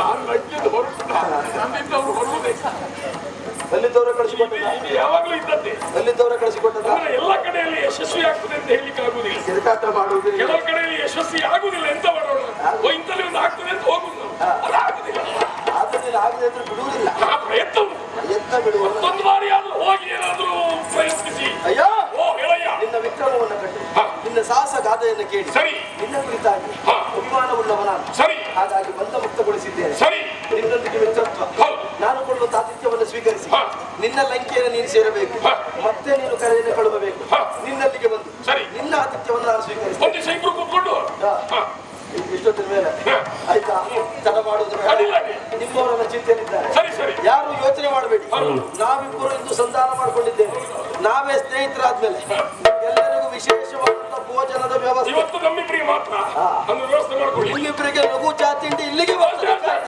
ನಾನು ಲಂಚದ ಹೊರಟು ನನ್ನಿಂದ ಅವರು ಹೊರಡುವುದೇ ಎಲ್ಲಿದ್ದವರ ಕಳಿಸಿಕೊಟ್ಟದ ಯಾವಾಗಲೂ ಇದ್ದದ್ದೇ ಎಲ್ಲಿದ್ದವರ ಕಳಿಸಿಕೊಟ್ಟದ ಎಲ್ಲ ಕಡೆಯಲ್ಲಿ ಯಶಸ್ವಿ ಆಗ್ತದೆ ಅಂತ ಹೇಳಲಿಕ್ಕೆ ಆಗುದಿಲ್ಲ ತಿರುಗಾಟ ಮಾಡುವುದು ಕೆಲವು ಕಡೆಯಲ್ಲಿ ಯಶಸ್ವಿ ಆಗುದಿಲ್ಲ ಎಂತ ಮಾಡೋಣ ಓ, ಇಂಥಲ್ಲಿ ಒಂದು ಆಗ್ತದೆ ಅಂತ ಹೋಗುದು. ಅದು ಆಗುದಿಲ್ಲ ಆದ್ರೆ ಆಗದೆ ಅಂದ್ರೆ ಬಿಡುವುದಿಲ್ಲ. ಆ ಪ್ರಯತ್ನ ಉಂಟು ಎತ್ತ ಬಿಡುವ ಮತ್ತೊಂದು ಬಾರಿ ಆದ್ರೂ ಹೋಗಿ. ಏನಾದ್ರೂ ಪ್ರಯತ್ನಿಸಿ ಅಯ್ಯೋ! ಓ ಹೇಳಯ್ಯ ನಿನ್ನ ವಿಕ್ರಮವನ್ನು ಕಟ್ಟಿ. ನಿನ್ನ ಸಾಹಸ ಗಾದೆಯನ್ನು ಕೇಳಿ. ಸರಿ. ನಿನ್ನ ಕುರಿತಾಗಿ ಹಾ. ಅಭಿಮಾನವುಳ್ಳವ ನಾನು ಸರಿ ಹಾಗಾಗಿ ಬಂಧ ಮುಕ್ತಗೊಳಿಸಿದ್ದೇನೆ ಸರಿ. ನಿನ್ನೊಂದಿಗೆ ಮಿತ್ರತ್ವ. ನಾನು ಕೊಡುವ ಆತಿಥ್ಯವನ್ನು ಸ್ವೀಕರಿಸಿ. ನಿನ್ನ ಲಂಕೆಯನ್ನು ನೀನು ಸೇರಬೇಕು. ಮತ್ತೆ ನೀನು ಕರೆಯನ್ನು ಕಳುಹಬೇಕು. ನಿನ್ನಲ್ಲಿಗೆ ಬಂದು. ಸರಿ. ನಿನ್ನ ಆತಿಥ್ಯವನ್ನು ನಾನು ಸ್ವೀಕರಿಸಿ ಕೂತ್ಕೊಂಡು. ಇಷ್ಟೊತ್ತಿನ ಮೇಲೆ. ಆಯ್ತಾ? ತಡ ಮಾಡುವುದು ನಿಮ್ಮವರನ್ನ. ಚಿಂತೆಯಲ್ಲಿದ್ದಾರೆ. ಯಾರು ಯೋಚನೆ ಮಾಡಬೇಡಿ. ನಾವಿಬ್ಬರು ಇಂದು ಸಂಧಾನ ಮಾಡಿಕೊಂಡಿದ್ದೇವೆ. ನಾವೇ ಸ್ನೇಹಿತರಾದ್ಮೇಲೆ. ಇವತ್ತು ನಮ್ಮಿಬ್ಬರಿಗೆ ಮಾತ್ರ ಅಂದ್ರೆ ವ್ಯವಸ್ಥೆ ಮಾಡ್ಕೊಳ್ಳಿ. ನಿಮ್ಮಿಬ್ಬರಿಗೆ ಲಘು ಚಾ